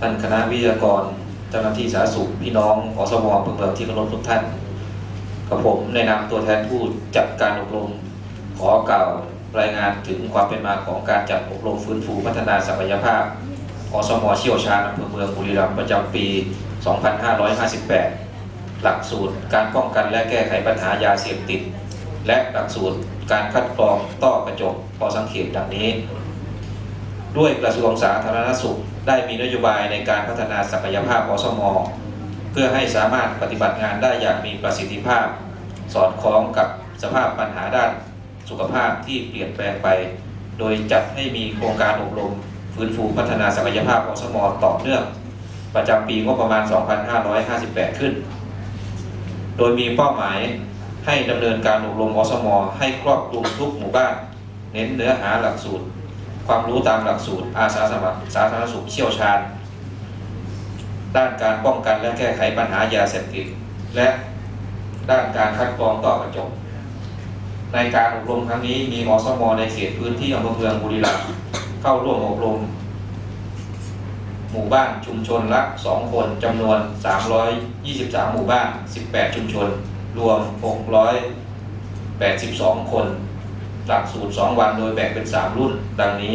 ท่านคณะวิทยากร เจ้าหน้าที่สาธารณสุขพี่น้องอสมอำเภอเมืองที่เคารพทุกท่าน กับผมในนามตัวแทนผู้จัดการอบรม ขอกล่าวรายงานถึงความเป็นมาของการจัดอบรมฟื้นฟูพัฒนาศักยภาพอสมเชี่ยวชาญอำเภอเมืองบุรีรัมย์ประจำปี 2558 หลักสูตรการป้องกันและแก้ไขปัญหายาเสพติด และหลักสูตรการคัดกรองต้อกระจกพอสังเขตดังนี้ ด้วยกระทรวงสาธารณสุข ได้มีนโยบายในการพัฒนาศักยภาพอสมเพื่อให้สามารถปฏิบัติงานได้อย่างมีประสิทธิภาพ สอดคล้องกับสภาพปัญหาด้านสุขภาพที่เปลี่ยนแปลงไป โดยจัดให้มีโครงการอบรมฟื้นฟูพัฒนาศักยภาพอสมต่อเนื่อง ประจำปีงบประมาณ 2558 ขึ้น โดยมีเป้าหมายให้ดำเนินการอบรมอสมให้ครอบคลุมทุกหมู่บ้าน เน้นเนื้อหาหลักสูตร ความรู้ตามหลักสูตรอาสาสมัครสาธารณสุขเชี่ยวชาญ ด้านการป้องกันและแก้ไขปัญหายาเสพติดและด้านการคัดกรองต้อกระจกในการอบรมครั้งนี้มีอสมในเขตพื้นที่อำเภอเมืองบุรีรัมย์เข้าร่วมอบรม หมู่บ้านชุมชนละ2คนจำนวน 323 หมู่บ้าน 18 ชุมชน รวม 682 คน หลักสูตร 2 วันโดยแบ่งเป็น 3 รุ่นดังนี้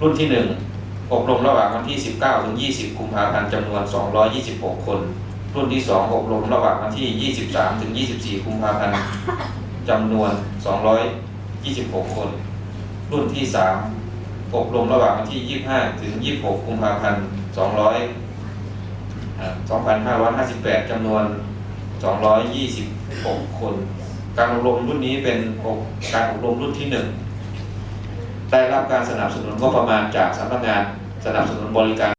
รุ่นที่ 1 อบรมระหว่างวันที่ 19 ถึง 20 กุมภาพันธ์จำนวน 226 คน รุ่นที่ 2 อบรมระหว่างวันที่ 23 ถึง 24 กุมภาพันธ์จำนวน 226 คน รุ่นที่ 3 อบรมระหว่างวันที่ 25 ถึง 26 กุมภาพันธ์ 200อ่า2558จำนวน 226 คน การอบรมรุ่นนี้เป็นการอบรมรุ่นที่1ได้รับการสนับสนุนงบประมาณจากสำนักงานสนับสนุนบริการ